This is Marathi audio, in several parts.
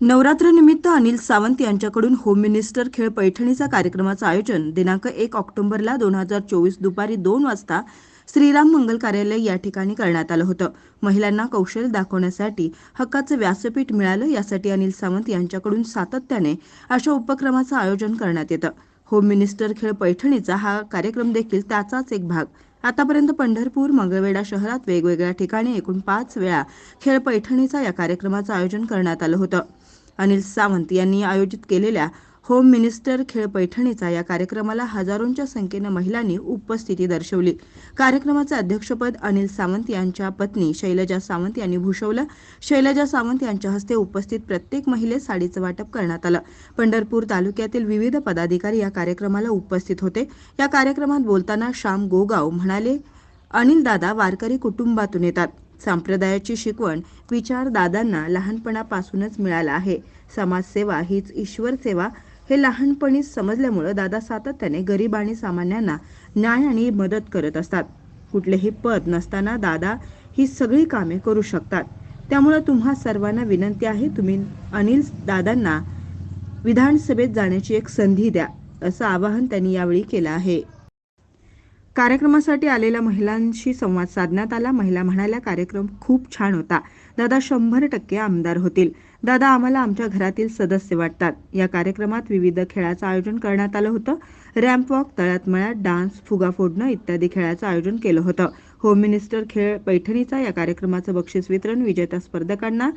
नवरात्रनिमित्त अनिल सावंत यांच्याकडून होम मिनिस्टर खेळ पैठणीचा कार्यक्रमाचं आयोजन दिनांक एक ऑक्टोबरला दोन हजार चोवीस दुपारी दोन वाजता श्रीराम मंगल कार्यालय या ठिकाणी करण्यात आलं होतं. महिलांना कौशल्य दाखवण्यासाठी हक्काचं व्यासपीठ मिळालं यासाठी अनिल सावंत यांच्याकडून सातत्याने अशा उपक्रमाचं आयोजन करण्यात येतं. होम मिनिस्टर खेळ पैठणीचा हा कार्यक्रम देखील त्याचाच एक भाग. आतापर्यंत पंढरपूर मंगळवेढा शहरात वेगवेगळ्या ठिकाणी एकूण पाच वेळा खेळ पैठणीचा या कार्यक्रमाचं आयोजन करण्यात आलं होतं. अनिल सावंत यांनी आयोजित केलेल्या होम मिनिस्टर खेळ पैठणीचा या कार्यक्रमाला हजारोंच्या संख्येनं महिलांनी उपस्थिती दर्शवली. कार्यक्रमाचं अध्यक्षपद अनिल सावंत यांच्या पत्नी शैलजा सावंत यांनी भूषवलं. शैलजा सावंत यांच्या हस्ते उपस्थित प्रत्येक महिलेस साडीचं वाटप करण्यात आलं. पंढरपूर तालुक्यातील विविध पदाधिकारी या कार्यक्रमाला उपस्थित होते. या कार्यक्रमात बोलताना श्याम गोगाव म्हणाले अनिल दादा वारकरी कुटुंबातून येतात. संप्रदायाची शिकवण विचार दादांना लहानपणापासूनच मिळाला आहे. समाजसेवा हीच ईश्वर सेवा हे लहानपणी समजल्यामुळं दादा सातत्याने गरीब आणि सामान्यांना न्याय आणि मदत करत असतात. कुठलेही पद नसताना दादा ही सगळी कामे करू शकतात. त्यामुळं तुम्हा सर्वांना विनंती आहे तुम्ही अनिल दादांना विधानसभेत जाण्याची एक संधी द्या असं आवाहन त्यांनी यावेळी केलं आहे. कार्यक्रमासाठी आलेल्या महिलांशी संवाद साधण्यात आला. महिला म्हणाल्या कार्यक्रम खूप छान होता. दादा शंभर टक्के आमदार होतील. दादा आम्हाला आमच्या घरातील सदस्य वाटतात. या कार्यक्रमात विविध खेळाचं आयोजन करण्यात आलं होतं. रॅम्प वॉक तळ्यात मळ्यात डान्स फुगा फोडणं इत्यादी खेळाचं आयोजन केलं होतं. होम मिनिस्टर खेळ पैठणीचा या कार्यक्रमाचं बक्षीस वितरण विजेत्या स्पर्धकांना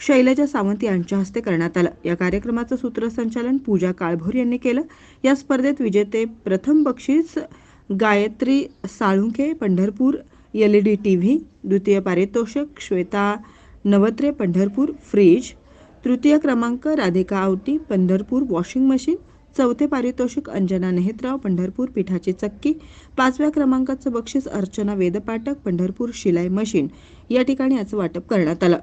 शैलजा सावंत यांच्या हस्ते करण्यात आलं. या कार्यक्रमाचं सूत्रसंचालन पूजा काळभोर यांनी केलं. या स्पर्धेत विजेते प्रथम बक्षीस Gayatri Salunkhe Pandharpur L E D T V द्वितीय पारितोषिक श्वेता नवत्रे पंढरपूर फ्रीज तृतीय क्रमांक राधिका आवटी पंढरपूर वॉशिंग मशीन चौथे पारितोषिक अंजना नेहतराव पंढरपूर पिठाची चक्की पाचव्या क्रमांकाचं बक्षीस अर्चना वेदपाठक पंढरपूर शिलाई मशीन. या ठिकाणी याचं वाटप करण्यात आलं.